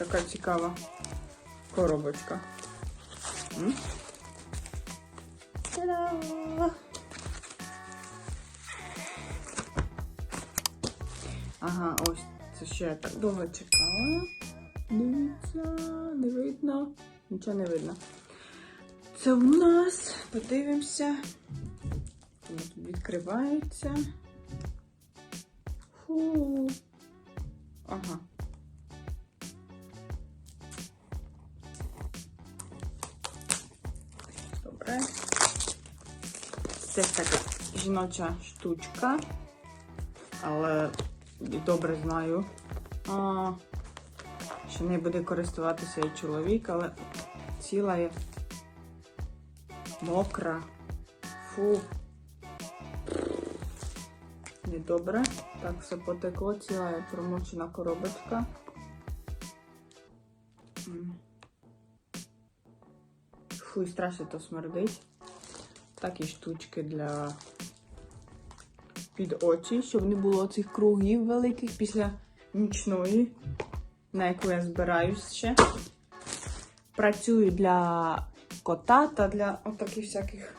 така цікава коробочка. Ага, ось це ще я так довго чекала. Дивіться, не видно. Нічого не видно. Це у нас, подивимося. Тут відкривається. Фу. Ага. Добре. Це така жіноча штучка, але добре знаю, а, що не буде користуватися і чоловік, але ціла є мокра. Фу. Недобре. Так, все потекло, ціла є промочена коробочка. Фу, страшно то смердить. Такі штучки для під очі, щоб не було цих кругів великих після нічної, на яку я збираюсь ще. Працюю для кота та для отаких всяких